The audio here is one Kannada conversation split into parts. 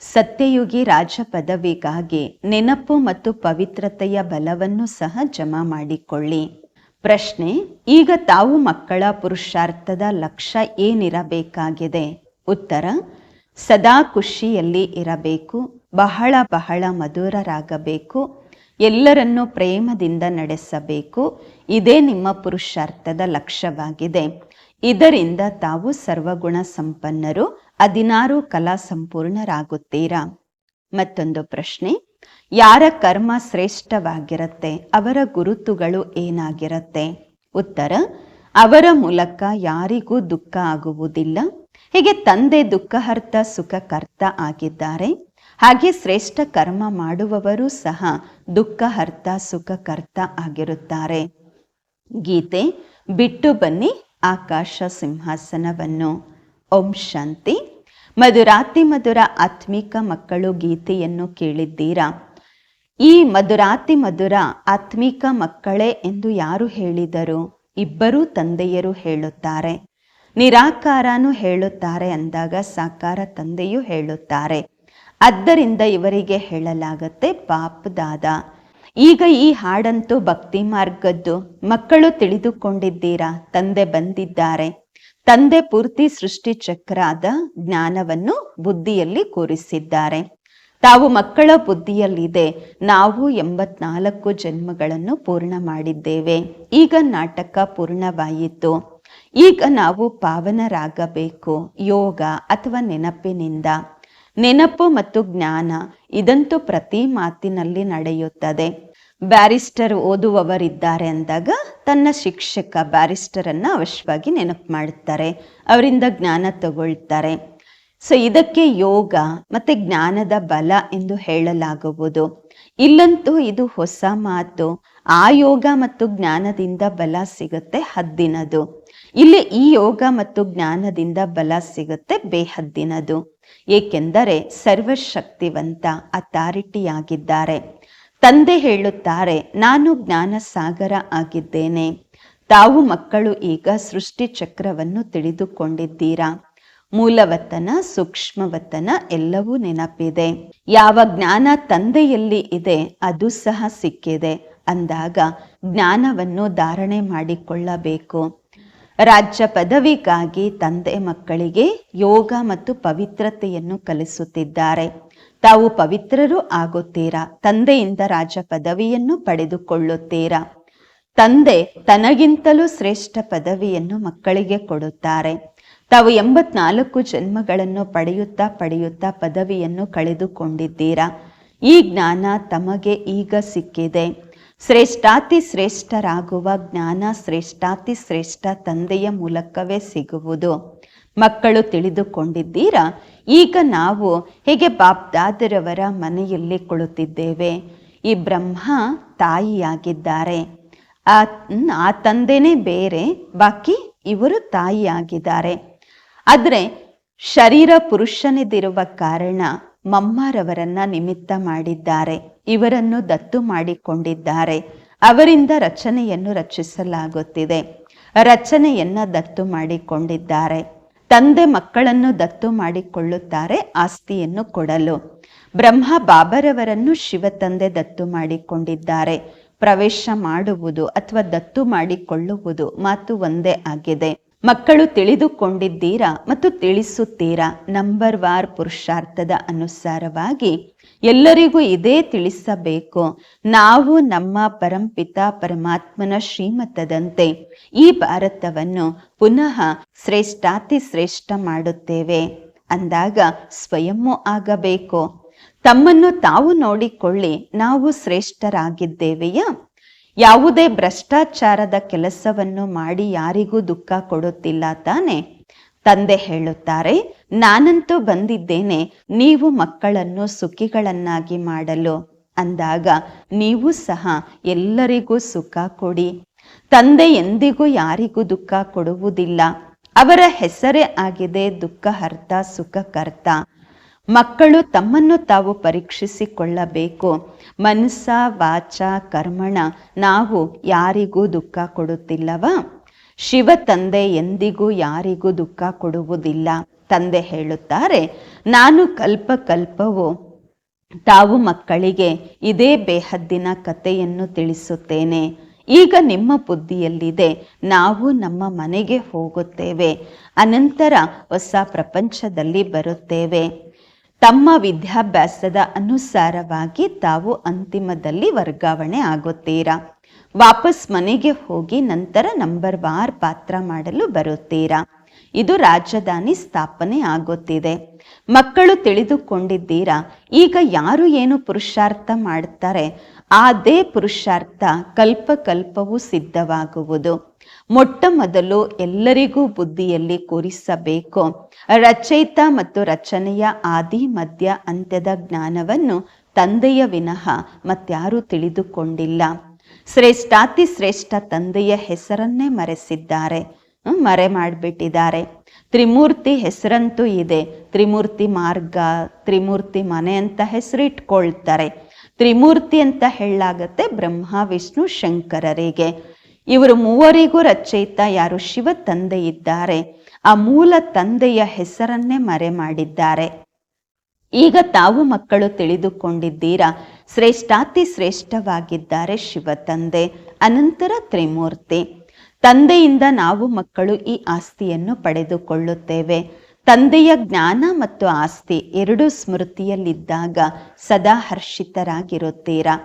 ಸತ್ಯಯುಗಿ ರಾಜ ಪದವಿಗಾಗಿ ನೆನಪು ಮತ್ತು ಪವಿತ್ರತೆಯ ಬಲವನ್ನು ಸಹ ಜಮಾ ಮಾಡಿಕೊಳ್ಳಿ. ಪ್ರಶ್ನೆ, ಈಗ ತಾವು ಮಕ್ಕಳ ಪುರುಷಾರ್ಥದ ಲಕ್ಷ್ಯ ಏನಿರಬೇಕಾಗಿದೆ? ಉತ್ತರ, ಸದಾ ಖುಷಿಯಲ್ಲಿ ಇರಬೇಕು, ಬಹಳ ಬಹಳ ಮಧುರರಾಗಬೇಕು, ಎಲ್ಲರನ್ನೂ ಪ್ರೇಮದಿಂದ ನಡೆಸಬೇಕು, ಇದೇ ನಿಮ್ಮ ಪುರುಷಾರ್ಥದ ಲಕ್ಷ್ಯವಾಗಿದೆ. ಇದರಿಂದ ತಾವು ಸರ್ವಗುಣ ಸಂಪನ್ನರು ಹದಿನಾರು ಕಲಾ ಸಂಪೂರ್ಣರಾಗುತ್ತೀರಾ? ಮತ್ತೊಂದು ಪ್ರಶ್ನೆ, ಯಾರ ಕರ್ಮ ಶ್ರೇಷ್ಠವಾಗಿರುತ್ತೆ? ಅವರ ಗುರುತುಗಳು ಏನಾಗಿರುತ್ತೆ? ಉತ್ತರ, ಅವರ ಮೂಲಕ ಯಾರಿಗೂ ದುಃಖ ಆಗುವುದಿಲ್ಲ. ಹೀಗೆ ತಂದೆ ದುಃಖಹರ್ತ ಸುಖಕರ್ತ ಆಗಿದ್ದಾರೆ. ಹಾಗೆ ಶ್ರೇಷ್ಠ ಕರ್ಮ ಮಾಡುವವರು ಸಹ ದುಃಖಹರ್ತ ಸುಖಕರ್ತ ಆಗಿರುತ್ತಾರೆ. ಗೀತೆ, ಬಿಟ್ಟು ಬನ್ನಿ ಆಕಾಶ ಸಿಂಹಾಸನವನ್ನು. ಓಂ ಶಾಂತಿ. ಮಧುರಾತಿ ಮಧುರ ಆತ್ಮಿಕ ಮಕ್ಕಳು ಗೀತೆಯನ್ನು ಕೇಳಿದ್ದೀರಾ? ಈ ಮಧುರಾತಿ ಮಧುರ ಆತ್ಮಿಕ ಮಕ್ಕಳೇ ಎಂದು ಯಾರು ಹೇಳಿದರು? ಇಬ್ಬರೂ ತಂದೆಯರು ಹೇಳುತ್ತಾರೆ. ನಿರಾಕಾರನು ಹೇಳುತ್ತಾರೆ ಅಂದಾಗ ಸಾಕಾರ ತಂದೆಯೂ ಹೇಳುತ್ತಾರೆ. ಆದ್ದರಿಂದ ಇವರಿಗೆ ಹೇಳಲಾಗತ್ತೆ ಪಾಪದಾದ ಈಗ ಈ ಹಾಡಂತೂ ಭಕ್ತಿ ಮಾರ್ಗದ್ದು. ಮಕ್ಕಳು ತಿಳಿದುಕೊಂಡಿದ್ದೀರಾ? ತಂದೆ ಬಂದಿದ್ದಾರೆ. ತಂದೆ ಪೂರ್ತಿ ಸೃಷ್ಟಿ ಚಕ್ರದ ಜ್ಞಾನವನ್ನು ಬುದ್ಧಿಯಲ್ಲಿ ಕೂರಿಸಿದ್ದಾರೆ. ತಾವು ಮಕ್ಕಳ ಬುದ್ಧಿಯಲ್ಲಿದೆ, ನಾವು ಎಂಬತ್ನಾಲ್ಕು ಜನ್ಮಗಳನ್ನು ಪೂರ್ಣ ಮಾಡಿದ್ದೇವೆ. ಈಗ ನಾಟಕ ಪೂರ್ಣವಾಯಿತು. ಈಗ ನಾವು ಪಾವನರಾಗಬೇಕು, ಯೋಗ ಅಥವಾ ನೆನಪಿನಿಂದ. ನೆನಪು ಮತ್ತು ಜ್ಞಾನ ಇದಂತೂ ಪ್ರತಿ ಮಾತಿನಲ್ಲಿ ನಡೆಯುತ್ತದೆ. ಬ್ಯಾರಿಸ್ಟರ್ ಓದುವವರಿದ್ದಾರೆ ಅಂದಾಗ ತನ್ನ ಶಿಕ್ಷಕ ಬ್ಯಾರಿಸ್ಟರನ್ನು ಅವಶ್ಯವಾಗಿ ನೆನಪು ಮಾಡುತ್ತಾರೆ, ಅವರಿಂದ ಜ್ಞಾನ ತಗೊಳ್ತಾರೆ. ಸೊ ಇದಕ್ಕೆ ಯೋಗ ಮತ್ತೆ ಜ್ಞಾನದ ಬಲ ಎಂದು ಹೇಳಲಾಗುವುದು. ಇಲ್ಲಂತೂ ಇದು ಹೊಸ ಮಾತು. ಆ ಯೋಗ ಮತ್ತು ಜ್ಞಾನದಿಂದ ಬಲ ಸಿಗುತ್ತೆ ಹದ್ದಿನದು. ಇಲ್ಲಿ ಈ ಯೋಗ ಮತ್ತು ಜ್ಞಾನದಿಂದ ಬಲ ಸಿಗುತ್ತೆ ಬೇಹದ್ದಿನದು. ಏಕೆಂದರೆ ಸರ್ವಶಕ್ತಿವಂತ, ಅಥಾರಿಟಿಯಾಗಿದ್ದಾರೆ. ತಂದೆ ಹೇಳುತ್ತಾರೆ, ನಾನು ಜ್ಞಾನ ಸಾಗರ ಆಗಿದ್ದೇನೆ. ತಾವು ಮಕ್ಕಳು ಈಗ ಸೃಷ್ಟಿ ಚಕ್ರವನ್ನು ತಿಳಿದುಕೊಂಡಿದ್ದೀರಾ? ಮೂಲವತನ, ಸೂಕ್ಷ್ಮವತನ ಎಲ್ಲವೂ ನೆನಪಿದೆ. ಯಾವ ಜ್ಞಾನ ತಂದೆಯಲ್ಲಿ ಇದೆ, ಅದು ಸಹ ಸಿಕ್ಕಿದೆ. ಅಂದಾಗ ಜ್ಞಾನವನ್ನು ಧಾರಣೆ ಮಾಡಿಕೊಳ್ಳಬೇಕು. ರಾಜ್ಯ ಪದವಿಗಾಗಿ ತಂದೆ ಮಕ್ಕಳಿಗೆ ಯೋಗ ಮತ್ತು ಪವಿತ್ರತೆಯನ್ನು ಕಲಿಸುತ್ತಿದ್ದಾರೆ. ತಾವು ಪವಿತ್ರರು ಆಗುತ್ತೀರಾ? ತಂದೆಯಿಂದ ರಾಜ ಪದವಿಯನ್ನು ಪಡೆದುಕೊಳ್ಳುತ್ತೀರಾ? ತಂದೆ ತನಗಿಂತಲೂ ಶ್ರೇಷ್ಠ ಪದವಿಯನ್ನು ಮಕ್ಕಳಿಗೆ ಕೊಡುತ್ತಾರೆ. ತಾವು ಎಂಬತ್ನಾಲ್ಕು ಜನ್ಮಗಳನ್ನು ಪಡೆಯುತ್ತಾ ಪಡೆಯುತ್ತಾ ಪದವಿಯನ್ನು ಕಳೆದುಕೊಂಡಿದ್ದೀರಾ? ಈ ಜ್ಞಾನ ತಮಗೆ ಈಗ ಸಿಕ್ಕಿದೆ. ಶ್ರೇಷ್ಠಾತಿ ಶ್ರೇಷ್ಠರಾಗುವ ಜ್ಞಾನ ಶ್ರೇಷ್ಠಾತಿ ಶ್ರೇಷ್ಠ ತಂದೆಯ ಮೂಲಕವೇ ಸಿಗುವುದು. ಮಕ್ಕಳು ತಿಳಿದುಕೊಂಡಿದ್ದೀರಾ? ಈಗ ನಾವು ಹೇಗೆ ಬಾಪ್ದಾದರವರ ಮನೆಯಲ್ಲಿ ಕುಳಿತಿದ್ದೇವೆ? ಈ ಬ್ರಹ್ಮ ತಾಯಿಯಾಗಿದ್ದಾರೆ. ಆ ಆ ತಂದೆನೇ ಬೇರೆ, ಬಾಕಿ ಇವರು ತಾಯಿಯಾಗಿದ್ದಾರೆ. ಆದರೆ ಶರೀರ ಪುರುಷನಿದಿರುವ ಕಾರಣ ಮಮ್ಮರವರನ್ನ ನಿಮಿತ್ತ ಮಾಡಿದ್ದಾರೆ. ಇವರನ್ನು ದತ್ತು ಮಾಡಿಕೊಂಡಿದ್ದಾರೆ. ಅವರಿಂದ ರಚನೆಯನ್ನು ರಚಿಸಲಾಗುತ್ತಿದೆ. ರಚನೆಯನ್ನ ದತ್ತು ಮಾಡಿಕೊಂಡಿದ್ದಾರೆ. ತಂದೆ ಮಕ್ಕಳನ್ನು ದತ್ತು ಮಾಡಿಕೊಳ್ಳುತ್ತಾರೆ, ಆಸ್ತಿಯನ್ನು ಕೊಡಲು. ಬ್ರಹ್ಮ ಬಾಬರವರನ್ನು ಶಿವ ತಂದೆ ದತ್ತು ಮಾಡಿಕೊಂಡಿದ್ದಾರೆ. ಪ್ರವೇಶ ಮಾಡುವುದು ಅಥವಾ ದತ್ತು ಮಾಡಿಕೊಳ್ಳುವುದು ಮಾತು ಒಂದೇ ಆಗಿದೆ. ಮಕ್ಕಳು ತಿಳಿದುಕೊಂಡಿದ್ದೀರಾ ಮತ್ತು ತಿಳಿಸುತ್ತೀರಾ? ನಂಬರ್ ವಾರ್ ಪುರುಷಾರ್ಥದ ಅನುಸಾರವಾಗಿ ಎಲ್ಲರಿಗೂ ಇದೇ ತಿಳಿಸಬೇಕು. ನಾವು ನಮ್ಮ ಪರಂಪಿತ ಪರಮಾತ್ಮನ ಶ್ರೀಮತದಂತೆ ಈ ಭಾರತವನ್ನು ಪುನಃ ಶ್ರೇಷ್ಠಾತಿ ಶ್ರೇಷ್ಠ ಮಾಡುತ್ತೇವೆ ಅಂದಾಗ ಸ್ವಯಂವೂ ಆಗಬೇಕು. ತಮ್ಮನ್ನು ತಾವು ನೋಡಿಕೊಳ್ಳಿ ನಾವು ಶ್ರೇಷ್ಠರಾಗಿದ್ದೇವೆಯಾ? ಯಾವುದೇ ಭ್ರಷ್ಟಾಚಾರದ ಕೆಲಸವನ್ನು ಮಾಡಿ ಯಾರಿಗೂ ದುಃಖ ಕೊಡುತ್ತಿಲ್ಲ ತಾನೆ? ತಂದೆ ಹೇಳುತ್ತಾರೆ, ನಾನಂತೂ ಬಂದಿದ್ದೇನೆ, ನೀವು ಮಕ್ಕಳನ್ನು ಸುಖಿಗಳನ್ನಾಗಿ ಮಾಡಲು. ಅಂದಾಗ, ನೀವು ಸಹ ಎಲ್ಲರಿಗೂ ಸುಖ ಕೊಡಿ. ತಂದೆ ಎಂದಿಗೂ ಯಾರಿಗೂ ದುಃಖ ಕೊಡುವುದಿಲ್ಲ. ಅವರ ಹೆಸರೇ ಆಗಿದೆ ದುಃಖ ಹರ್ತ ಸುಖಕರ್ತ. ಮಕ್ಕಳು ತಮ್ಮನ್ನು ತಾವು ಪರೀಕ್ಷಿಸಿಕೊಳ್ಳಬೇಕು. ಮನಸ್ಸ, ವಾಚ, ಕರ್ಮಣ, ನಾವು ಯಾರಿಗೂ ದುಃಖ ಕೊಡುತ್ತಿಲ್ಲವಾ? ಶಿವ ತಂದೆ ಎಂದಿಗೂ ಯಾರಿಗೂ ದುಃಖ ಕೊಡುವುದಿಲ್ಲ. ತಂದೆ ಹೇಳುತ್ತಾರೆ, ನಾನು ಕಲ್ಪ ಕಲ್ಪವು, ತಾವು ಮಕ್ಕಳಿಗೆ ಇದೇ ಬೇಹದ್ದಿನ ಕಥೆಯನ್ನು ತಿಳಿಸುತ್ತೇನೆ. ಈಗ ನಿಮ್ಮ ಬುದ್ಧಿಯಲ್ಲಿದೆ, ನಾವು ನಮ್ಮ ಮನೆಗೆ ಹೋಗುತ್ತೇವೆ. ಅನಂತರ ಹೊಸ ಪ್ರಪಂಚದಲ್ಲಿ ಬರುತ್ತೇವೆ. ತಮ್ಮ ವಿದ್ಯಾಭ್ಯಾಸದ ಅನುಸಾರವಾಗಿ ತಾವು ಅಂತಿಮದಲ್ಲಿ ವರ್ಗಾವಣೆ ಆಗುತ್ತೀರಾ? ವಾಪಸ್ ಮನೆಗೆ ಹೋಗಿ ನಂತರ ನಂಬರ್ ವಾರ್ ಪಾತ್ರ ಮಾಡಲು ಬರುತ್ತೀರಾ? ಇದು ರಾಜಧಾನಿ ಸ್ಥಾಪನೆ ಆಗುತ್ತಿದೆ. ಮಕ್ಕಳು ತಿಳಿದುಕೊಂಡಿದ್ದೀರಾ? ಈಗ ಯಾರು ಏನು ಪುರುಷಾರ್ಥ ಮಾಡ್ತಾರೆ, ಅದೇ ಪುರುಷಾರ್ಥ ಕಲ್ಪ ಕಲ್ಪವೂ ಸಿದ್ಧವಾಗುವುದು. ಮೊಟ್ಟ ಮೊದಲು ಎಲ್ಲರಿಗೂ ಬುದ್ಧಿಯಲ್ಲಿ ಕೂರಿಸಬೇಕು. ರಚಯಿತ ಮತ್ತು ರಚನೆಯ ಆದಿ, ಮಧ್ಯ, ಅಂತ್ಯದ ಜ್ಞಾನವನ್ನು ತಂದೆಯ ವಿನಃ ಮತ್ಯಾರೂ ತಿಳಿದುಕೊಂಡಿಲ್ಲ. ಶ್ರೇಷ್ಠಾತಿ ಶ್ರೇಷ್ಠ ತಂದೆಯ ಹೆಸರನ್ನೇ ಮರೆಸಿದ್ದಾರೆ. ಮರೆ ಮಾಡಿಬಿಟ್ಟಿದ್ದಾರೆ. ತ್ರಿಮೂರ್ತಿ ಹೆಸರಂತೂ ಇದೆ. ತ್ರಿಮೂರ್ತಿ ಮಾರ್ಗ, ತ್ರಿಮೂರ್ತಿ ಮನೆ ಅಂತ ಹೆಸರಿಟ್ಕೊಳ್ತಾರೆ. ತ್ರಿಮೂರ್ತಿ ಅಂತ ಹೇಳಲಾಗತ್ತೆ ಬ್ರಹ್ಮ, ವಿಷ್ಣು, ಶಂಕರರಿಗೆ. ಇವರು ಮೂವರಿಗೂ ರಚಯಿತ ಯಾರು? ಶಿವ ತಂದೆ ಇದ್ದಾರೆ. ಆ ಮೂಲ ತಂದೆಯ ಹೆಸರನ್ನೇ ಮರೆ ಮಾಡಿದ್ದಾರೆ. ಈಗ ತಾವು ಮಕ್ಕಳು ತಿಳಿದುಕೊಂಡಿದ್ದೀರಾ? ಶ್ರೇಷ್ಠಾತಿ ಶ್ರೇಷ್ಠವಾಗಿದ್ದಾರೆ ಶಿವ ತಂದೆ. ಅನಂತರ ತ್ರಿಮೂರ್ತಿ. ತಂದೆಯಿಂದ ನಾವು ಮಕ್ಕಳು ಈ ಆಸ್ತಿಯನ್ನು ಪಡೆದುಕೊಳ್ಳುತ್ತೇವೆ. ತಂದೆಯ ಜ್ಞಾನ ಮತ್ತು ಆಸ್ತಿ ಎರಡೂ ಸ್ಮೃತಿಯಲ್ಲಿದ್ದಾಗ ಸದಾ ಹರ್ಷಿತರಾಗಿರುತ್ತೀರಾ?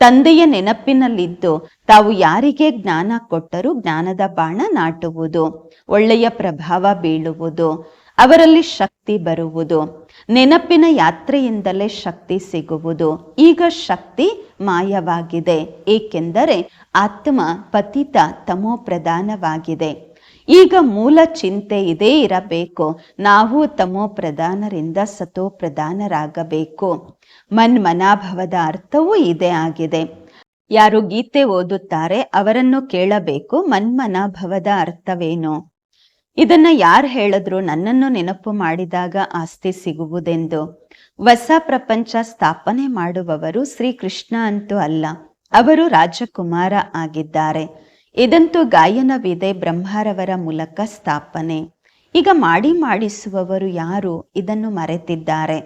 ತಂದೆಯ ನೆನಪಿನಲ್ಲಿದ್ದು ತಾವು ಯಾರಿಗೆ ಜ್ಞಾನ ಕೊಟ್ಟರೂ ಜ್ಞಾನದ ಬಾಣ ನಾಟುವುದು, ಒಳ್ಳೆಯ ಪ್ರಭಾವ ಬೀಳುವುದು, ಅವರಲ್ಲಿ ಶಕ್ತಿ ಬರುವುದು. ನೆನಪಿನ ಯಾತ್ರೆಯಿಂದಲೇ ಶಕ್ತಿ ಸಿಗುವುದು. ಈಗ ಶಕ್ತಿ ಮಾಯವಾಗಿದೆ. ಏಕೆಂದರೆ ಆತ್ಮ ಪತಿತ ತಮೋ ಪ್ರಧಾನವಾಗಿದೆ ಈಗ ಮೂಲ ಚಿಂತೆ ಇದೇ ಇರಬೇಕು. ನಾವು ತಮೋ ಪ್ರಧಾನರಿಂದ ಸತೋ ಪ್ರಧಾನರಾಗಬೇಕು ಮನ್ಮನಾಭವದ ಅರ್ಥವೂ ಇದೇ ಆಗಿದೆ. ಯಾರು ಗೀತೆ ಓದುತ್ತಾರೆ ಅವರನ್ನು ಕೇಳಬೇಕು ಮನ್ಮನಾಭವದ ಅರ್ಥವೇನು? ಇದನ್ನ ಯಾರು ಹೇಳಿದ್ರು ನನ್ನನ್ನು ನೆನಪು ಮಾಡಿದಾಗ ಆಸ್ತಿ ಸಿಗುವುದೆಂದು? ಹೊಸ ಪ್ರಪಂಚ ಸ್ಥಾಪನೆ ಮಾಡುವವರು ಶ್ರೀಕೃಷ್ಣ ಅಂತೂ ಅಲ್ಲ, ಅವರು ರಾಜಕುಮಾರ ಆಗಿದ್ದಾರೆ. ಇದಂತೂ ಗಾಯನವಿದೆ ಬ್ರಹ್ಮರವರ ಮೂಲಕ ಸ್ಥಾಪನೆ. ಈಗ ಮಾಡಿ ಮಾಡಿಸುವವರು ಯಾರು? ಇದನ್ನು ಮರೆತಿದ್ದಾರೆ.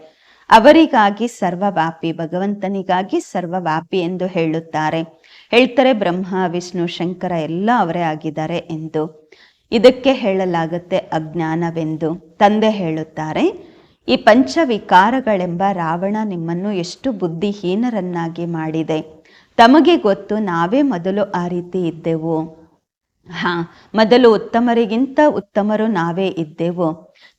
ಅವರಿಗಾಗಿ ಸರ್ವವ್ಯಾಪಿ, ಭಗವಂತನಿಗಾಗಿ ಸರ್ವವ್ಯಾಪಿ ಎಂದು ಹೇಳುತ್ತಾರೆ. ಹೇಳ್ತಾರೆ ಬ್ರಹ್ಮ, ವಿಷ್ಣು, ಶಂಕರ ಎಲ್ಲ ಅವರೇ ಆಗಿದ್ದಾರೆ ಎಂದು. ಇದಕ್ಕೆ ಹೇಳಲಾಗುತ್ತೆ ಅಜ್ಞಾನವೆಂದು. ತಂದೆ ಹೇಳುತ್ತಾರೆ, ಈ ಪಂಚವಿಕಾರಗಳೆಂಬ ರಾವಣ ನಿಮ್ಮನ್ನು ಎಷ್ಟು ಬುದ್ಧಿಹೀನರನ್ನಾಗಿ ಮಾಡಿದೆ. ತಮಗೆ ಗೊತ್ತು ನಾವೇ ಮೊದಲು ಆ ರೀತಿ ಇದ್ದೆವು. ಹಾ, ಮೊದಲು ಉತ್ತಮರಿಗಿಂತ ಉತ್ತಮರು ನಾವೇ ಇದ್ದೆವು.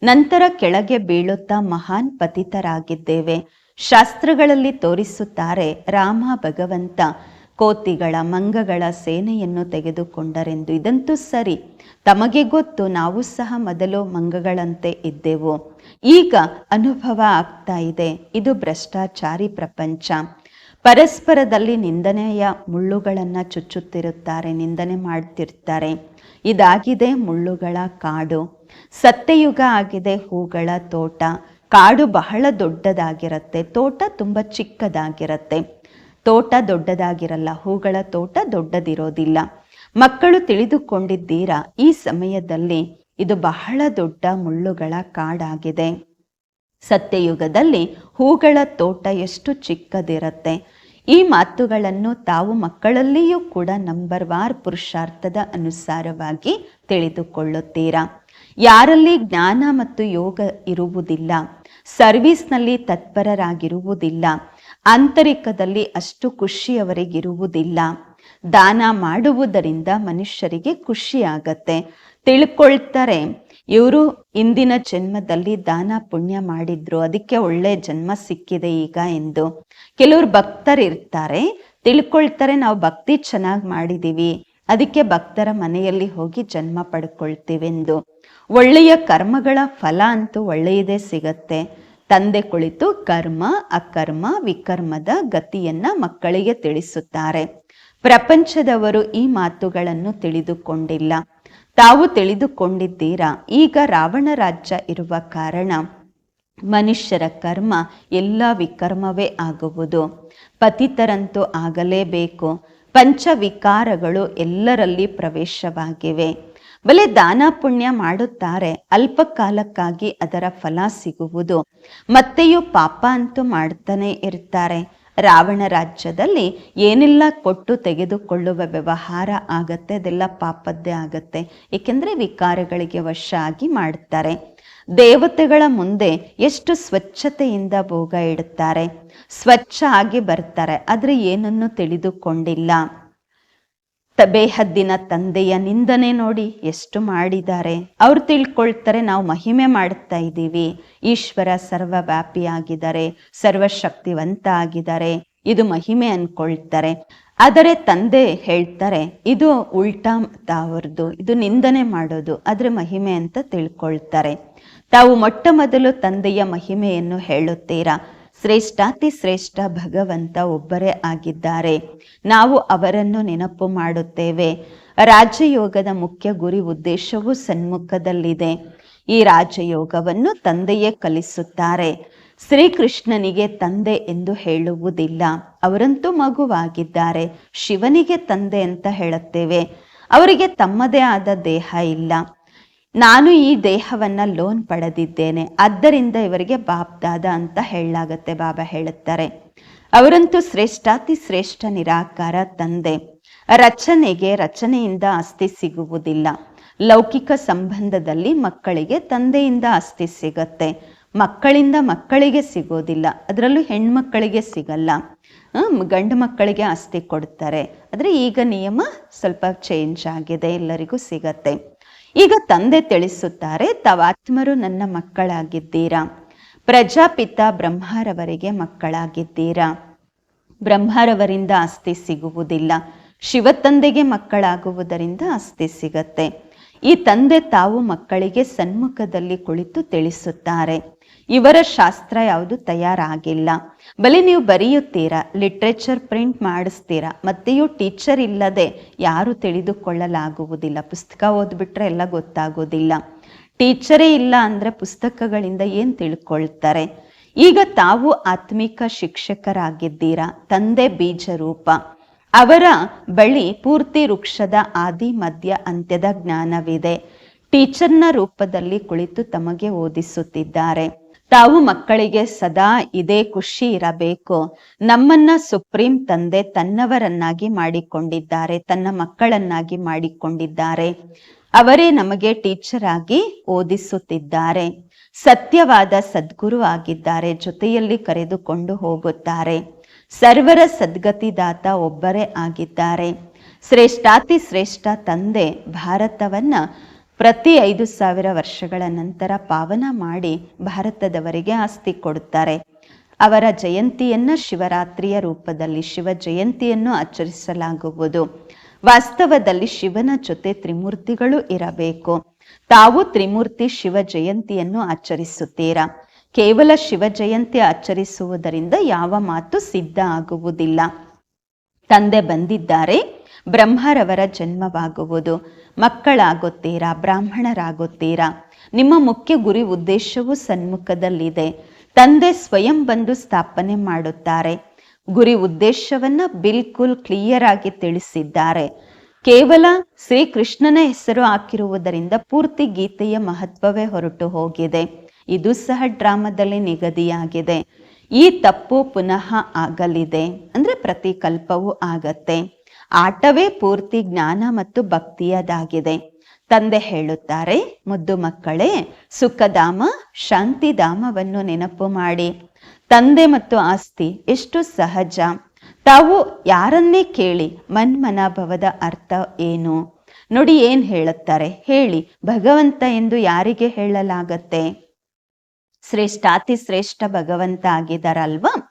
ನಂತರ ಕೆಳಗೆ ಬೀಳುತ್ತಾ ಮಹಾನ್ ಪತಿತರಾಗಿದ್ದೇವೆ. ಶಾಸ್ತ್ರಗಳಲ್ಲಿ ತೋರಿಸುತ್ತಾರೆ, ರಾಮ ಭಗವಂತ ಕೋತಿಗಳ ಮಂಗಗಳ ಸೇನೆಯನ್ನು ತೆಗೆದುಕೊಂಡರೆಂದು ಇದಂತೂ ಸರಿ. ತಮಗೆ ಗೊತ್ತು, ನಾವು ಸಹ ಮೊದಲು ಮಂಗಗಳಂತೆ ಇದ್ದೆವು. ಈಗ ಅನುಭವ ಆಗ್ತಾ ಇದೆ. ಇದು ಭ್ರಷ್ಟಾಚಾರಿ ಪ್ರಪಂಚ. ಪರಸ್ಪರದಲ್ಲಿ ನಿಂದನೆಯ ಮುಳ್ಳುಗಳನ್ನು ಚುಚ್ಚುತ್ತಿರುತ್ತಾರೆ, ನಿಂದನೆ ಮಾಡ್ತಿರ್ತಾರೆ. ಇದಾಗಿದೆ ಮುಳ್ಳುಗಳ ಕಾಡು. ಸತ್ಯಯುಗ ಆಗಿದೆ, ಹೂಗಳ ತೋಟ. ಕಾಡು ಬಹಳ ದೊಡ್ಡದಾಗಿರುತ್ತೆ, ತೋಟ ತುಂಬ ಚಿಕ್ಕದಾಗಿರುತ್ತೆ. ತೋಟ ದೊಡ್ಡದಾಗಿರಲ್ಲ, ಹೂಗಳ ತೋಟ ದೊಡ್ಡದಿರೋದಿಲ್ಲ. ಮಕ್ಕಳು ತಿಳಿದುಕೊಂಡಿದ್ದೀರಾ, ಈ ಸಮಯದಲ್ಲಿ ಇದು ಬಹಳ ದೊಡ್ಡ ಮುಳ್ಳುಗಳ ಕಾಡಾಗಿದೆ. ಸತ್ಯಯುಗದಲ್ಲಿ ಹೂಗಳ ತೋಟ ಎಷ್ಟು ಚಿಕ್ಕದಿರುತ್ತೆ. ಈ ಮಾತುಗಳನ್ನು ತಾವು ಮಕ್ಕಳಲ್ಲಿಯೂ ಕೂಡ ನಂಬರ್ ವಾರ್ ಪುರುಷಾರ್ಥದ ಅನುಸಾರವಾಗಿ ತಿಳಿದುಕೊಳ್ಳುತ್ತೀರಾ. ಯಾರಲ್ಲಿ ಜ್ಞಾನ ಮತ್ತು ಯೋಗ ಇರುವುದಿಲ್ಲ, ಸರ್ವಿಸ್ನಲ್ಲಿ ತತ್ಪರರಾಗಿರುವುದಿಲ್ಲ. ಆಂತರಿಕದಲ್ಲಿ ಅಷ್ಟು ಖುಷಿ ಅವರಿಗಿರುವುದಿಲ್ಲ ದಾನ ಮಾಡುವುದರಿಂದ ಮನುಷ್ಯರಿಗೆ ಖುಷಿ ಆಗತ್ತೆ ತಿಳ್ಕೊಳ್ತಾರೆ, ಇವರು ಇಂದಿನ ಜನ್ಮದಲ್ಲಿ ದಾನ ಪುಣ್ಯ ಮಾಡಿದ್ರು, ಅದಕ್ಕೆ ಒಳ್ಳೆ ಜನ್ಮ ಸಿಕ್ಕಿದೆ ಈಗ ಎಂದು. ಕೆಲವರು ಭಕ್ತರಿರ್ತಾರೆ ತಿಳ್ಕೊಳ್ತಾರೆ, ನಾವು ಭಕ್ತಿ ಚೆನ್ನಾಗಿ ಮಾಡಿದೀವಿ, ಅದಕ್ಕೆ ಭಕ್ತರ ಮನೆಯಲ್ಲಿ ಹೋಗಿ ಜನ್ಮ ಪಡ್ಕೊಳ್ತೀವೆಂದು. ಒಳ್ಳೆಯ ಕರ್ಮಗಳ ಫಲ ಅಂತೂ ಒಳ್ಳೆಯದೇ ಸಿಗತ್ತೆ. ತಂದೆ ಕುಳಿತು ಕರ್ಮ, ಅಕರ್ಮ, ವಿಕರ್ಮದ ಗತಿಯನ್ನ ಮಕ್ಕಳಿಗೆ ತಿಳಿಸುತ್ತಾರೆ. ಪ್ರಪಂಚದವರು ಈ ಮಾತುಗಳನ್ನು ತಿಳಿದುಕೊಂಡಿಲ್ಲ. ತಾವು ತಿಳಿದುಕೊಂಡಿದ್ದೀರಾ? ಈಗ ರಾವಣ ರಾಜ್ಯ ಇರುವ ಕಾರಣ. ಮನುಷ್ಯರ ಕರ್ಮ ಎಲ್ಲ ವಿಕರ್ಮವೇ ಆಗುವುದು. ಪತಿತರಂತೂ ಆಗಲೇಬೇಕು. ಪಂಚವಿಕಾರಗಳು ಎಲ್ಲರಲ್ಲಿ ಪ್ರವೇಶವಾಗಿವೆ. ಬಲೆ ದಾನ ಪುಣ್ಯ ಮಾಡುತ್ತಾರೆ. ಅಲ್ಪ ಕಾಲಕ್ಕಾಗಿ ಅದರ ಫಲ ಸಿಗುವುದು. ಮತ್ತೆಯೂ ಪಾಪ ಅಂತೂ ಮಾಡ್ತಾನೆ ಇರ್ತಾರೆ. ರಾವಣ ರಾಜ್ಯದಲ್ಲಿ ಏನೆಲ್ಲ ಕೊಟ್ಟು ತೆಗೆದುಕೊಳ್ಳುವ ವ್ಯವಹಾರ ಆಗತ್ತೆ, ಅದೆಲ್ಲ ಪಾಪದ್ದೇ ಆಗತ್ತೆ. ಏಕೆಂದ್ರೆ ವಿಕಾರಗಳಿಗೆ ವಶ ಆಗಿ ಮಾಡ್ತಾರೆ. ದೇವತೆಗಳ ಮುಂದೆ ಎಷ್ಟು ಸ್ವಚ್ಛತೆಯಿಂದ ಭೋಗ ಇಡುತ್ತಾರೆ. ಸ್ವಚ್ಛ ಆಗಿ ಬರ್ತಾರೆ, ಆದರೆ ಏನನ್ನು ತಿಳಿದುಕೊಂಡಿಲ್ಲ. ತ ಬೇಹದ್ದಿನ ತಂದೆಯ ನಿಂದನೆ ನೋಡಿ ಎಷ್ಟು ಮಾಡಿದ್ದಾರೆ. ಅವ್ರು ತಿಳ್ಕೊಳ್ತಾರೆ ನಾವು ಮಹಿಮೆ ಮಾಡುತ್ತಾ ಇದ್ದೀವಿ. ಈಶ್ವರ ಸರ್ವವ್ಯಾಪಿಯಾಗಿದ್ದಾರೆ ಸರ್ವಶಕ್ತಿವಂತ ಆಗಿದ್ದಾರೆ ಇದು ಮಹಿಮೆ ಅನ್ಕೊಳ್ತಾರೆ. ಆದರೆ ತಂದೆ ಹೇಳ್ತಾರೆ, ಇದು ಉಲ್ಟಾ ಮತ ಅವ್ರದ್ದು ಇದು ನಿಂದನೆ ಮಾಡೋದು, ಆದರೆ ಮಹಿಮೆ ಅಂತ ತಿಳ್ಕೊಳ್ತಾರೆ. ತಾವು ಮೊಟ್ಟ ಮೊದಲು ತಂದೆಯ ಮಹಿಮೆಯನ್ನು ಹೇಳುತ್ತೀರಾ? ಶ್ರೇಷ್ಠಾತಿ ಶ್ರೇಷ್ಠ ಭಗವಂತ ಒಬ್ಬರೇ ಆಗಿದ್ದಾರೆ. ನಾವು ಅವರನ್ನು ನೆನಪು ಮಾಡುತ್ತೇವೆ. ರಾಜಯೋಗದ ಮುಖ್ಯ ಗುರಿ ಉದ್ದೇಶವು ಸನ್ಮುಖದಲ್ಲಿದೆ. ಈ ರಾಜಯೋಗವನ್ನು ತಂದೆಯೇ ಕಲಿಸುತ್ತಾರೆ. ಶ್ರೀಕೃಷ್ಣನಿಗೆ ತಂದೆ ಎಂದು ಹೇಳುವುದಿಲ್ಲ. ಅವರಂತೂ ಮಗುವಾಗಿದ್ದಾರೆ. ಶಿವನಿಗೆ ತಂದೆ ಅಂತ ಹೇಳುತ್ತೇವೆ. ಅವರಿಗೆ ತಮ್ಮದೇ ಆದ ದೇಹ ಇಲ್ಲ. ನಾನು ಈ ದೇಹವನ್ನ ಲೋನ್ ಪಡೆದಿದ್ದೇನೆ, ಆದ್ದರಿಂದ ಇವರಿಗೆ ಬಾಪ್ದಾದ ಅಂತ ಹೇಳಲಾಗತ್ತೆ ಬಾಬಾ ಹೇಳುತ್ತಾರೆ. ಅವರಂತೂ ಶ್ರೇಷ್ಠಾತಿ ಶ್ರೇಷ್ಠ ನಿರಾಕಾರ ತಂದೆ. ರಚನೆಗೆ ರಚನೆಯಿಂದ ಆಸ್ತಿ ಸಿಗುವುದಿಲ್ಲ. ಲೌಕಿಕ ಸಂಬಂಧದಲ್ಲಿ ಮಕ್ಕಳಿಗೆ ತಂದೆಯಿಂದ ಆಸ್ತಿ ಸಿಗತ್ತೆ. ಮಕ್ಕಳಿಂದ ಮಕ್ಕಳಿಗೆ ಸಿಗೋದಿಲ್ಲ. ಅದರಲ್ಲೂ ಹೆಣ್ಮಕ್ಕಳಿಗೆ ಸಿಗಲ್ಲ. ಗಂಡು ಮಕ್ಕಳಿಗೆ ಆಸ್ತಿ ಕೊಡ್ತಾರೆ. ಆದರೆ ಈಗ ನಿಯಮ ಸ್ವಲ್ಪ ಚೇಂಜ್ ಆಗಿದೆ, ಎಲ್ಲರಿಗೂ ಸಿಗತ್ತೆ. ಈಗ ತಂದೆ ತಿಳಿಸುತ್ತಾರೆ ತವಾತ್ಮರು ನನ್ನ ಮಕ್ಕಳಾಗಿದ್ದೀರಾ? ಪ್ರಜಾಪಿತ ಬ್ರಹ್ಮರವರಿಗೆ ಮಕ್ಕಳಾಗಿದ್ದೀರಾ? ಬ್ರಹ್ಮರವರಿಂದ ಆಸ್ತಿ ಸಿಗುವುದಿಲ್ಲ, ಶಿವತಂದೆಗೆ ಮಕ್ಕಳಾಗುವುದರಿಂದ ಆಸ್ತಿ ಸಿಗತ್ತೆ. ಈ ತಂದೆ ತಾವು ಮಕ್ಕಳಿಗೆ ಸನ್ಮುಖದಲ್ಲಿ ಕುಳಿತು ತಿಳಿಸುತ್ತಾರೆ. ಇವರ ಶಾಸ್ತ್ರ ಯಾವುದು? ತಯಾರಾಗಿಲ್ಲ. ಬಲಿ ನೀವು ಬರೆಯುತ್ತೀರಾ? ಲಿಟ್ರೇಚರ್ ಪ್ರಿಂಟ್ ಮಾಡಿಸ್ತೀರಾ? ಮತ್ತೆಯೂ ಟೀಚರ್ ಇಲ್ಲದೆ ಯಾರು ತಿಳಿದುಕೊಳ್ಳಲಾಗುವುದಿಲ್ಲ. ಪುಸ್ತಕ ಓದ್ಬಿಟ್ರೆ ಎಲ್ಲ ಗೊತ್ತಾಗೋದಿಲ್ಲ ಟೀಚರೇ ಇಲ್ಲ ಅಂದರೆ ಪುಸ್ತಕಗಳಿಂದ ಏನು ತಿಳ್ಕೊಳ್ತಾರೆ? ಈಗ ತಾವು ಆತ್ಮಿಕ ಶಿಕ್ಷಕರಾಗಿದ್ದೀರಾ? ತಂದೆ ಬೀಜ ರೂಪ ಅವರ ಬಳಿ ಪೂರ್ತಿ ವೃಕ್ಷದ ಆದಿ ಮಧ್ಯ ಅಂತ್ಯದ ಜ್ಞಾನವಿದೆ. ಟೀಚರ್ನ ರೂಪದಲ್ಲಿ ಕುಳಿತು ತಮಗೆ ಓದಿಸುತ್ತಿದ್ದಾರೆ. ತಾವು ಮಕ್ಕಳಿಗೆ ಸದಾ ಇದೇ ಖುಷಿ ಇರಬೇಕು. ನಮ್ಮನ್ನ ಸುಪ್ರೀಂ ತಂದೆ ತನ್ನವರನ್ನಾಗಿ ಮಾಡಿಕೊಂಡಿದ್ದಾರೆ, ತನ್ನ ಮಕ್ಕಳನ್ನಾಗಿ ಮಾಡಿಕೊಂಡಿದ್ದಾರೆ. ಅವರೇ ನಮಗೆ ಟೀಚರ್ ಆಗಿ ಓದಿಸುತ್ತಿದ್ದಾರೆ. ಸತ್ಯವಾದ ಸದ್ಗುರು ಆಗಿದ್ದಾರೆ, ಜೊತೆಯಲ್ಲಿ ಕರೆದುಕೊಂಡು ಹೋಗುತ್ತಾರೆ. ಸರ್ವರ ಸದ್ಗತಿದಾತ ಒಬ್ಬರೇ ಆಗಿದ್ದಾರೆ. ಶ್ರೇಷ್ಠಾತಿ ಶ್ರೇಷ್ಠ ತಂದೆ, ಭಾರತವನ್ನ ಪ್ರತಿ ಐದು ಸಾವಿರ ವರ್ಷಗಳ ನಂತರ ಪಾವನ ಮಾಡಿ ಭಾರತದವರಿಗೆ ಆಸ್ತಿ ಕೊಡುತ್ತಾರೆ. ಅವರ ಜಯಂತಿಯನ್ನು ಶಿವರಾತ್ರಿಯ ರೂಪದಲ್ಲಿ ಶಿವ ಜಯಂತಿಯನ್ನು ಆಚರಿಸಲಾಗುವುದು. ವಾಸ್ತವದಲ್ಲಿ ಶಿವನ ಜೊತೆ ತ್ರಿಮೂರ್ತಿಗಳು ಇರಬೇಕು. ತಾವು ತ್ರಿಮೂರ್ತಿ ಶಿವ ಜಯಂತಿಯನ್ನು ಆಚರಿಸುತ್ತೀರಾ? ಕೇವಲ ಶಿವ ಜಯಂತಿ ಆಚರಿಸುವುದರಿಂದ ಯಾವ ಮಾತು ಸಿದ್ಧ ಆಗುವುದಿಲ್ಲ. ತಂದೆ ಬಂದಿದ್ದಾರೆ. ಬ್ರಹ್ಮರವರ ಜನ್ಮವಾಗುವುದು. ಮಕ್ಕಳಾಗುತ್ತೀರಾ, ಬ್ರಾಹ್ಮಣರಾಗುತ್ತೀರಾ? ನಿಮ್ಮ ಮುಖ್ಯ ಗುರಿ ಉದ್ದೇಶವು ಸನ್ಮುಖದಲ್ಲಿದೆ. ತಂದೆ ಸ್ವಯಂ ಬಂದು ಸ್ಥಾಪನೆ ಮಾಡುತ್ತಾರೆ. ಗುರಿ ಉದ್ದೇಶವನ್ನ ಬಿಲ್ಕುಲ್ ಕ್ಲಿಯರ್ ಆಗಿ ತಿಳಿಸಿದ್ದಾರೆ. ಕೇವಲ ಶ್ರೀಕೃಷ್ಣನ ಹೆಸರು ಹಾಕಿರುವುದರಿಂದ ಪೂರ್ತಿ ಗೀತೆಯ ಮಹತ್ವವೇ ಹೊರಟು ಹೋಗಿದೆ. ಇದು ಸಹ ಡ್ರಾಮಾದಲ್ಲಿ ನಿಗದಿಯಾಗಿದೆ. ಈ ತಪ್ಪು ಪುನಃ ಆಗಲಿದೆ. ಅಂದ್ರೆ ಪ್ರತಿಕಲ್ಪವೂ ಆಗತ್ತೆ. ಆಟವೇ ಪೂರ್ತಿ ಜ್ಞಾನ ಮತ್ತು ಭಕ್ತಿಯದಾಗಿದೆ. ತಂದೆ ಹೇಳುತ್ತಾರೆ, ಮುದ್ದು ಮಕ್ಕಳೇ, ಸುಖಧಾಮ, ಶಾಂತಿಧಾಮವನ್ನು ನೆನಪು ಮಾಡಿ. ತಂದೆ ಮತ್ತು ಆಸ್ತಿ ಎಷ್ಟು ಸಹಜ. ತಾವು ಯಾರನ್ನೇ ಕೇಳಿ ಮನ್ಮನಾಭವದ ಅರ್ಥ ಏನು? ನೋಡಿ ಏನ್ ಹೇಳುತ್ತಾರೆ. ಹೇಳಿ, ಭಗವಂತ ಎಂದು ಯಾರಿಗೆ ಹೇಳಲಾಗತ್ತೆ? ಶ್ರೇಷ್ಠಾತಿ ಶ್ರೇಷ್ಠ ಭಗವಂತ ಆಗಿದಾರಲ್ವಾ?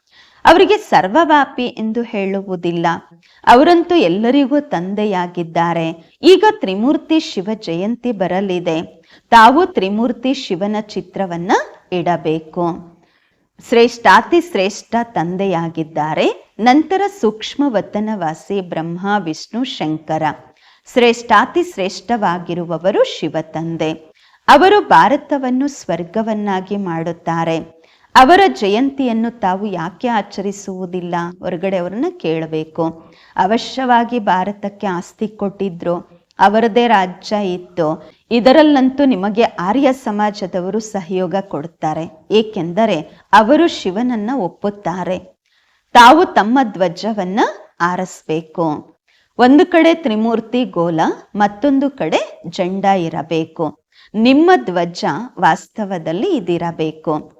ಅವರಿಗೆ ಸರ್ವವ್ಯಾಪಿ ಎಂದು ಹೇಳುವುದಿಲ್ಲ. ಅವರಂತೂ ಎಲ್ಲರಿಗೂ ತಂದೆಯಾಗಿದ್ದಾರೆ. ಈಗ ತ್ರಿಮೂರ್ತಿ ಶಿವ ಜಯಂತಿ ಬರಲಿದೆ. ತಾವು ತ್ರಿಮೂರ್ತಿ ಶಿವನ ಚಿತ್ರವನ್ನ ಇಡಬೇಕು. ಶ್ರೇಷ್ಠಾತಿ ಶ್ರೇಷ್ಠ ತಂದೆಯಾಗಿದ್ದಾರೆ. ನಂತರ ಸೂಕ್ಷ್ಮ ವತನವಾಸಿ ಬ್ರಹ್ಮ, ವಿಷ್ಣು, ಶಂಕರ. ಶ್ರೇಷ್ಠಾತಿ ಶ್ರೇಷ್ಠವಾಗಿರುವವರು ಶಿವ ತಂದೆ ಅವರು ಭಾರತವನ್ನು ಸ್ವರ್ಗವನ್ನಾಗಿ ಮಾಡುತ್ತಾರೆ. ಅವರ ಜಯಂತಿಯನ್ನು ತಾವು ಯಾಕೆ ಆಚರಿಸುವುದಿಲ್ಲ? ಹೊರಗಡೆ ಅವರನ್ನು ಕೇಳಬೇಕು. ಅವಶ್ಯವಾಗಿ ಭಾರತಕ್ಕೆ ಆಸ್ತಿ ಕೊಟ್ಟಿದ್ರು. ಅವರದೇ ರಾಜ್ಯ ಇತ್ತು. ಇದರಲ್ಲಂತೂ ನಿಮಗೆ ಆರ್ಯ ಸಮಾಜದವರು ಸಹಯೋಗ ಕೊಡುತ್ತಾರೆ ಏಕೆಂದರೆ ಅವರು ಶಿವನನ್ನ ಒಪ್ಪುತ್ತಾರೆ. ತಾವು ತಮ್ಮ ಧ್ವಜವನ್ನ ಆರಿಸ್ಬೇಕು ಒಂದು ಕಡೆ ತ್ರಿಮೂರ್ತಿ ಗೋಲ, ಮತ್ತೊಂದು ಕಡೆ ಜಂಡ ಇರಬೇಕು. ನಿಮ್ಮ ಧ್ವಜ ವಾಸ್ತವದಲ್ಲಿ ಇದಿರಬೇಕು.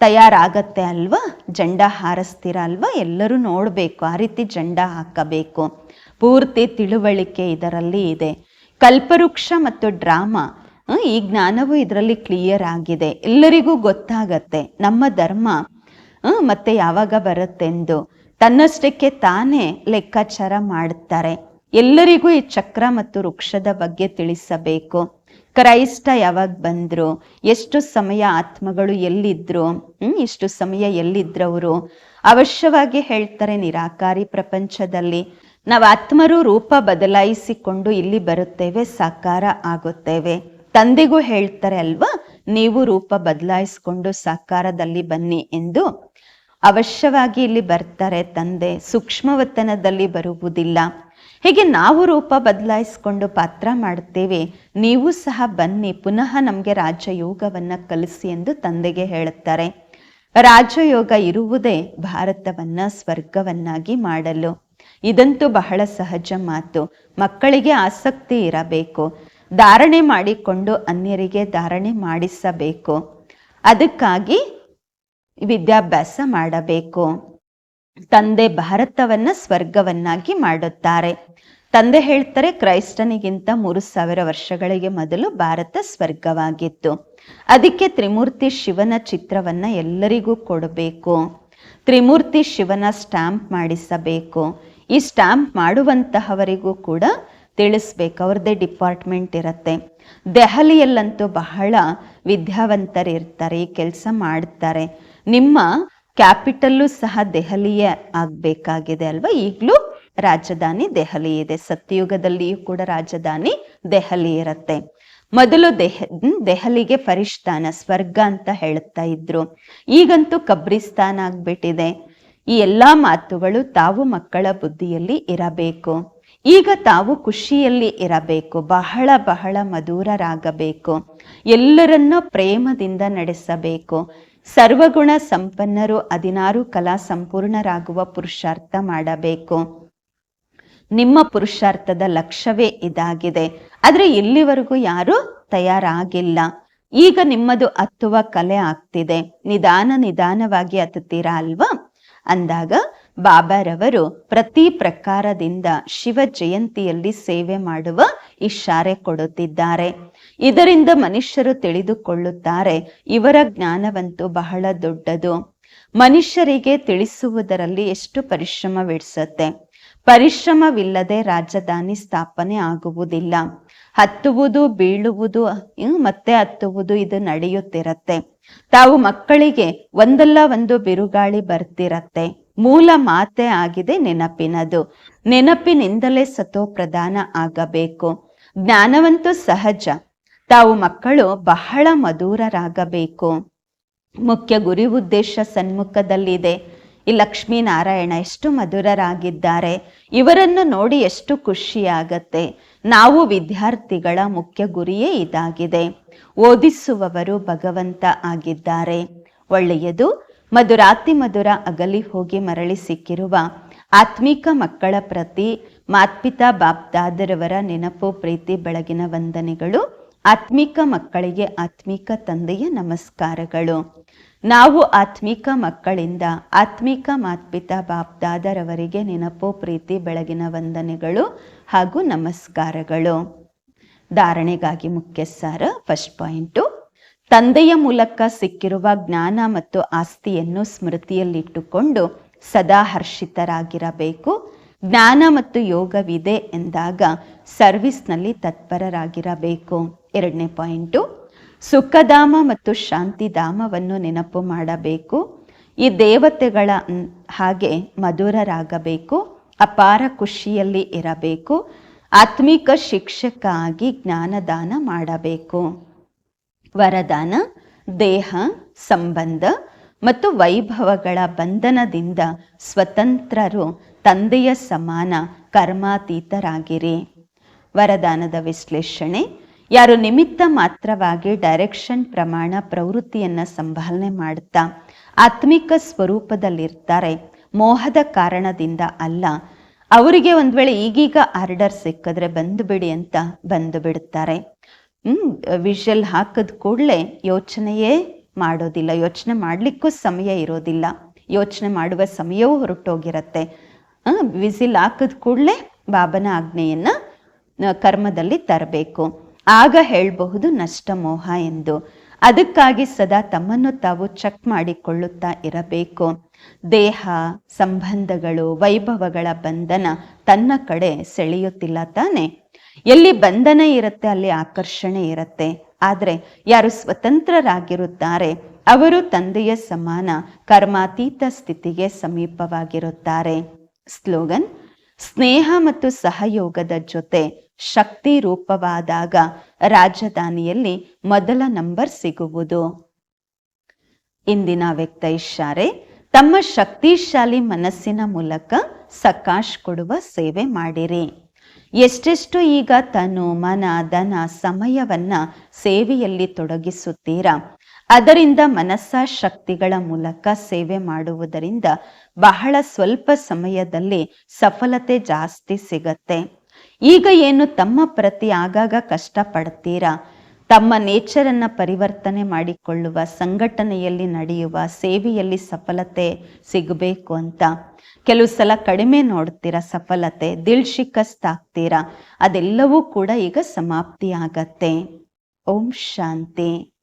ತಯಾರಾಗತ್ತೆ ಅಲ್ವಾ? ಜಂಡ ಹಾರಿಸ್ತೀರ ಅಲ್ವಾ? ಎಲ್ಲರೂ ನೋಡಬೇಕು, ಆ ರೀತಿ ಜಂಡ ಹಾಕಬೇಕು. ಪೂರ್ತಿ ತಿಳುವಳಿಕೆ ಇದರಲ್ಲಿ ಇದೆ. ಕಲ್ಪವೃಕ್ಷ ಮತ್ತು ಡ್ರಾಮಾ ಈ ಜ್ಞಾನವು ಇದರಲ್ಲಿ ಕ್ಲಿಯರ್ ಆಗಿದೆ. ಎಲ್ಲರಿಗೂ ಗೊತ್ತಾಗತ್ತೆ, ನಮ್ಮ ಧರ್ಮ ಮತ್ತೆ ಯಾವಾಗ ಬರುತ್ತೆಂದು. ತನ್ನಷ್ಟಕ್ಕೆ ತಾನೇ ಲೆಕ್ಕಾಚಾರ ಮಾಡುತ್ತಾರೆ ಎಲ್ಲರಿಗೂ ಈ ಚಕ್ರ ಮತ್ತು ವೃಕ್ಷದ ಬಗ್ಗೆ ತಿಳಿಸಬೇಕು. ಕ್ರೈಸ್ತ ಯಾವಾಗ ಬಂದರು? ಎಷ್ಟು ಸಮಯ ಆತ್ಮಗಳು ಎಲ್ಲಿದ್ರು? ಎಷ್ಟು ಸಮಯ ಎಲ್ಲಿದ್ರವರು? ಅವಶ್ಯವಾಗಿ ಹೇಳ್ತಾರೆ ನಿರಾಕಾರಿ ಪ್ರಪಂಚದಲ್ಲಿ. ನಾವು ಆತ್ಮರು ರೂಪ ಬದಲಾಯಿಸಿಕೊಂಡು ಇಲ್ಲಿ ಬರುತ್ತೇವೆ, ಸಾಕಾರ ಆಗುತ್ತೇವೆ. ತಂದೆಗೂ ಹೇಳ್ತಾರೆ ಅಲ್ವಾ, ನೀವು ರೂಪ ಬದಲಾಯಿಸಿಕೊಂಡು ಸಾಕಾರದಲ್ಲಿ ಬನ್ನಿ ಎಂದು. ಅವಶ್ಯವಾಗಿ ಇಲ್ಲಿ ಬರ್ತಾರೆ ತಂದೆ, ಸೂಕ್ಷ್ಮವತನದಲ್ಲಿ ಬರುವುದಿಲ್ಲ. ಹೀಗೆ ನಾವು ರೂಪ ಬದಲಾಯಿಸಿಕೊಂಡು ಪಾತ್ರ ಮಾಡುತ್ತೇವೆ. ನೀವು ಸಹ ಬನ್ನಿ, ಪುನಃ ನಮಗೆ ರಾಜಯೋಗವನ್ನ ಕಲಿಸಿ ಎಂದು ತಂದೆಗೆ ಹೇಳುತ್ತಾರೆ. ರಾಜಯೋಗ ಇರುವುದೇ ಭಾರತವನ್ನ ಸ್ವರ್ಗವನ್ನಾಗಿ ಮಾಡಲು. ಇದಂತೂ ಬಹಳ ಸಹಜ ಮಾತು. ಮಕ್ಕಳಿಗೆ ಆಸಕ್ತಿ ಇರಬೇಕು. ಧಾರಣೆ ಮಾಡಿಕೊಂಡು ಅನ್ಯರಿಗೆ ಧಾರಣೆ ಮಾಡಿಸಬೇಕು. ಅದಕ್ಕಾಗಿ ವಿದ್ಯಾಭ್ಯಾಸ ಮಾಡಬೇಕು. ತಂದೆ ಭಾರತವನ್ನ ಸ್ವರ್ಗವನ್ನಾಗಿ ಮಾಡುತ್ತಾರೆ. ತಂದೆ ಹೇಳ್ತಾರೆ, ಕ್ರೈಸ್ತನಿಗಿಂತ ಮೂರು ಸಾವಿರ ವರ್ಷಗಳಿಗೆ ಮೊದಲು ಭಾರತ ಸ್ವರ್ಗವಾಗಿತ್ತು. ಅದಕ್ಕೆ ತ್ರಿಮೂರ್ತಿ ಶಿವನ ಚಿತ್ರವನ್ನ ಎಲ್ಲರಿಗೂ ಕೊಡಬೇಕು. ತ್ರಿಮೂರ್ತಿ ಶಿವನ ಸ್ಟ್ಯಾಂಪ್ ಮಾಡಿಸಬೇಕು. ಈ ಸ್ಟ್ಯಾಂಪ್ ಮಾಡುವಂತಹವರಿಗೂ ಕೂಡ ತಿಳಿಸ್ಬೇಕು. ಅವ್ರದ್ದೇ ಡಿಪಾರ್ಟ್ಮೆಂಟ್ ಇರುತ್ತೆ. ದೆಹಲಿಯಲ್ಲಂತೂ ಬಹಳ ವಿದ್ಯಾವಂತರಿರ್ತಾರೆ, ಈ ಕೆಲಸ ಮಾಡ್ತಾರೆ. ನಿಮ್ಮ ಕ್ಯಾಪಿಟಲ್ಲು ಸಹ ದೆಹಲಿಯೇ ಆಗಬೇಕಾಗಿದೆ ಅಲ್ವಾ? ಈಗಲೂ ರಾಜಧಾನಿ ದೆಹಲಿ ಇದೆ. ಸತ್ಯಯುಗದಲ್ಲಿಯೂ ಕೂಡ ರಾಜಧಾನಿ ದೆಹಲಿ ಇರುತ್ತೆ. ಮೊದಲು ದೆಹ ದೆಹಲಿಗೆ ಫರಿಷ್ಠಾನ ಸ್ವರ್ಗ ಅಂತ ಹೇಳ್ತಾ ಇದ್ರು. ಈಗಂತೂ ಕಬ್ರಿಸ್ತಾನ ಆಗ್ಬಿಟ್ಟಿದೆ. ಈ ಎಲ್ಲಾ ಮಾತುಗಳು ತಾವು ಮಕ್ಕಳ ಬುದ್ಧಿಯಲ್ಲಿ ಇರಬೇಕು. ಈಗ ತಾವು ಖುಷಿಯಲ್ಲಿ ಇರಬೇಕು. ಬಹಳ ಬಹಳ ಮಧುರರಾಗಬೇಕು. ಎಲ್ಲರನ್ನ ಪ್ರೇಮದಿಂದ ನಡೆಸಬೇಕು. ಸರ್ವಗುಣ ಸಂಪನ್ನರು ಹದಿನಾರು ಕಲಾ ಸಂಪೂರ್ಣರಾಗುವ ಪುರುಷಾರ್ಥ ಮಾಡಬೇಕು. ನಿಮ್ಮ ಪುರುಷಾರ್ಥದ ಲಕ್ಷ್ಯವೇ ಇದಾಗಿದೆ. ಆದ್ರೆ ಇಲ್ಲಿವರೆಗೂ ಯಾರು ತಯಾರಾಗಿಲ್ಲ. ಈಗ ನಿಮ್ಮದು ಹತ್ತುವ ಕಲೆ ಆಗ್ತಿದೆ. ನಿಧಾನ ನಿಧಾನವಾಗಿ ಹತ್ತುತ್ತೀರಾ ಅಲ್ವಾ? ಅಂದಾಗ ಬಾಬಾರವರು ಪ್ರತಿ ಪ್ರಕಾರದಿಂದ ಶಿವ ಜಯಂತಿಯಲ್ಲಿ ಸೇವೆ ಮಾಡುವ ಇಶಾರೆ ಕೊಡುತ್ತಿದ್ದಾರೆ. ಇದರಿಂದ ಮನುಷ್ಯರು ತಿಳಿದುಕೊಳ್ಳುತ್ತಾರೆ, ಇವರ ಜ್ಞಾನವಂತೂ ಬಹಳ ದೊಡ್ಡದು. ಮನುಷ್ಯರಿಗೆ ತಿಳಿಸುವುದರಲ್ಲಿ ಎಷ್ಟು ಪರಿಶ್ರಮವಿಡಿಸುತ್ತೆ ಪರಿಶ್ರಮವಿಲ್ಲದೆ ರಾಜಧಾನಿ ಸ್ಥಾಪನೆ ಆಗುವುದಿಲ್ಲ. ಹತ್ತುವುದು, ಬೀಳುವುದು ಮತ್ತೆ ಹತ್ತುವುದು ಇದು ನಡೆಯುತ್ತಿರತ್ತೆ. ತಾವು ಮಕ್ಕಳಿಗೆ ಒಂದಲ್ಲ ಒಂದು ಬಿರುಗಾಳಿ ಬರ್ತಿರತ್ತೆ. ಮೂಲ ಮಾತೆ ಆಗಿದೆ ನೆನಪಿನದು. ನೆನಪಿನಿಂದಲೇ ಸತೋ ಪ್ರಧಾನ ಆಗಬೇಕು. ಜ್ಞಾನವಂತೂ ಸಹಜ. ತಾವು ಮಕ್ಕಳು ಬಹಳ ಮಧುರರಾಗಬೇಕು. ಮುಖ್ಯ ಗುರಿ ಉದ್ದೇಶ ಸನ್ಮುಖದಲ್ಲಿದೆ. ಈ ಲಕ್ಷ್ಮೀನಾರಾಯಣ ಎಷ್ಟು ಮಧುರರಾಗಿದ್ದಾರೆ. ಇವರನ್ನು ನೋಡಿ ಎಷ್ಟು ಖುಷಿಯಾಗತ್ತೆ. ನಾವು ವಿದ್ಯಾರ್ಥಿಗಳ ಮುಖ್ಯ ಗುರಿಯೇ ಇದಾಗಿದೆ. ಓದಿಸುವವರು ಭಗವಂತ ಆಗಿದ್ದಾರೆ. ಒಳ್ಳೆಯದು, ಮಧುರಾತಿ ಮಧುರ ಅಗಲಿ ಹೋಗಿ ಮರಳಿ ಸಿಕ್ಕಿರುವ ಆತ್ಮಿಕ ಮಕ್ಕಳ ಪ್ರತಿ, ಮಾತ್ಪಿತಾ ಬಾಪ್ದಾದರವರ ನೆನಪು, ಪ್ರೀತಿ, ಬೆಳಗಿನ ವಂದನೆಗಳು ಆತ್ಮಿಕ ಮಕ್ಕಳಿಗೆ ಆತ್ಮಿಕ ತಂದೆಯ ನಮಸ್ಕಾರಗಳು. ನಾವು ಆತ್ಮಿಕ ಮಕ್ಕಳಿಂದ ಆತ್ಮಿಕ ಮಾತ್ಪಿತಾ ಬಾಪ್ದಾದರವರಿಗೆ ನೆನಪು, ಪ್ರೀತಿ, ಬೆಳಗಿನ ವಂದನೆಗಳು ಹಾಗೂ ನಮಸ್ಕಾರಗಳು. ಧಾರಣೆಗಾಗಿ ಮುಖ್ಯ ಸಾರ ಫಸ್ಟ್ ಪಾಯಿಂಟು. ತಂದೆಯ ಮೂಲಕ ಸಿಕ್ಕಿರುವ ಜ್ಞಾನ ಮತ್ತು ಆಸ್ತಿಯನ್ನು ಸ್ಮೃತಿಯಲ್ಲಿಟ್ಟುಕೊಂಡು ಸದಾ ಹರ್ಷಿತರಾಗಿರಬೇಕು. ಜ್ಞಾನ ಮತ್ತು ಯೋಗವಿದೆ ಎಂದಾಗ ಸರ್ವಿಸ್ನಲ್ಲಿ ತತ್ಪರರಾಗಿರಬೇಕು. ಎರಡನೇ ಪಾಯಿಂಟು. ಸುಖಧಾಮ ಮತ್ತು ಶಾಂತಿಧಾಮವನ್ನು ನೆನಪು ಮಾಡಬೇಕು. ಈ ದೇವತೆಗಳ ಹಾಗೆ ಮಧುರರಾಗಬೇಕು. ಅಪಾರ ಖುಷಿಯಲ್ಲಿ ಇರಬೇಕು. ಆತ್ಮಿಕ ಶಿಕ್ಷಕ ಆಗಿ ಜ್ಞಾನದಾನ ಮಾಡಬೇಕು. ವರದಾನ, ದೇಹ, ಸಂಬಂಧ ಮತ್ತು ವೈಭವಗಳ ಬಂಧನದಿಂದ ಸ್ವತಂತ್ರರು ತಂದೆಯ ಸಮಾನ ಕರ್ಮಾತೀತರಾಗಿರಿ. ವರದಾನದ ವಿಶ್ಲೇಷಣೆ ಯಾರು ನಿಮಿತ್ತ ಮಾತ್ರವಾಗಿ ಡೈರೆಕ್ಷನ್ ಪ್ರಮಾಣ, ಪ್ರವೃತ್ತಿಯನ್ನು ಸಂಭಾಲನೆ ಮಾಡುತ್ತಾ ಆತ್ಮಿಕ ಸ್ವರೂಪದಲ್ಲಿರ್ತಾರೆ. ಮೋಹದ ಕಾರಣದಿಂದ ಅಲ್ಲ. ಅವರಿಗೆ ಒಂದ್ ವೇಳೆ ಈಗೀಗ ಆರ್ಡರ್ ಸಿಕ್ಕಿದ್ರೆ ಬಂದು ಬಿಡಿ ಅಂತ ಬಂದು ಬಿಡುತ್ತಾರೆ. ಹ್ಮ್ ವಿಷಲ್ ಹಾಕಿದ ಕೂಡಲೇ ಯೋಚನೆಯೇ ಮಾಡೋದಿಲ್ಲ. ಯೋಚನೆ ಮಾಡಲಿಕ್ಕೂ ಸಮಯ ಇರೋದಿಲ್ಲ. ಯೋಚನೆ ಮಾಡುವ ಸಮಯವೂ ಹೊರಟೋಗಿರತ್ತೆ. ವಿಸಿಲ್ ಹಾಕಿದ ಕೂಡಲೇ ಬಾಬನ ಆಜ್ಞೆಯನ್ನು ಕರ್ಮದಲ್ಲಿ ತರಬೇಕು. ಆಗ ಹೇಳಬಹುದು ನಷ್ಟ ಮೋಹ ಎಂದು. ಅದಕ್ಕಾಗಿ ಸದಾ ತಮ್ಮನ್ನು ತಾವು ಚೆಕ್ ಮಾಡಿಕೊಳ್ಳುತ್ತಾ ಇರಬೇಕು. ದೇಹ, ಸಂಬಂಧಗಳು, ವೈಭವಗಳ ಬಂಧನ ತನ್ನ ಕಡೆ ಸೆಳೆಯುತ್ತಿಲ್ಲ ತಾನೆ. ಎಲ್ಲಿ ಬಂಧನ ಇರುತ್ತೆ ಅಲ್ಲಿ ಆಕರ್ಷಣೆ ಇರುತ್ತೆ. ಆದರೆ ಯಾರು ಸ್ವತಂತ್ರರಾಗಿರುತ್ತಾರೆ, ಅವರು ತಂದೆಯ ಸಮಾನ, ಕರ್ಮಾತೀತ ಸ್ಥಿತಿಗೆ ಸಮೀಪವಾಗಿರುತ್ತಾರೆ. ಸ್ಲೋಗನ್, ಸ್ನೇಹ ಮತ್ತು ಸಹಯೋಗದ ಜೊತೆ. ಶಕ್ತಿ ರೂಪವಾದಾಗ ರಾಜಧಾನಿಯಲ್ಲಿ ಮೊದಲ ನಂಬರ್ ಸಿಗುವುದು. ಇಂದಿನ ವ್ಯಕ್ತ ಇಶಾರೆ ತಮ್ಮ ಶಕ್ತಿಶಾಲಿ ಮನಸ್ಸಿನ ಮೂಲಕ ಸಕಾಶ್ ಕೊಡುವ ಸೇವೆ ಮಾಡಿರಿ. ಎಷ್ಟೆಷ್ಟು ಈಗ ತನು, ಮನ, ಧನ, ಸಮಯವನ್ನ ಸೇವೆಯಲ್ಲಿ ತೊಡಗಿಸುತ್ತೀರಾ? ಅದರಿಂದ ಮನಸ್ಸ ಶಕ್ತಿಗಳ ಮೂಲಕ ಸೇವೆ ಮಾಡುವುದರಿಂದ ಬಹಳ ಸ್ವಲ್ಪ ಸಮಯದಲ್ಲಿ ಸಫಲತೆ ಜಾಸ್ತಿ ಸಿಗತ್ತೆ. ಈಗ ಏನು ತಮ್ಮ ಪ್ರತಿ ಆಗಾಗ ಕಷ್ಟಪಡ್ತೀರಾ? ತಮ್ಮ ನೇಚರನ್ನು ಪರಿವರ್ತನೆ ಮಾಡಿಕೊಳ್ಳುವ, ಸಂಘಟನೆಯಲ್ಲಿ ನಡೆಯುವ, ಸೇವೆಯಲ್ಲಿ ಸಫಲತೆ ಸಿಗಬೇಕು ಅಂತ. ಕೆಲವು ಸಲ ಕಡಿಮೆ ನೋಡ್ತೀರಾ ಸಫಲತೆ, ದಿಲ್ ಶಿಕಸ್ತಾಗ್ತೀರಾ ಅದೆಲ್ಲವೂ ಕೂಡ ಈಗ ಸಮಾಪ್ತಿ ಆಗತ್ತೆ ಓಂ ಶಾಂತಿ.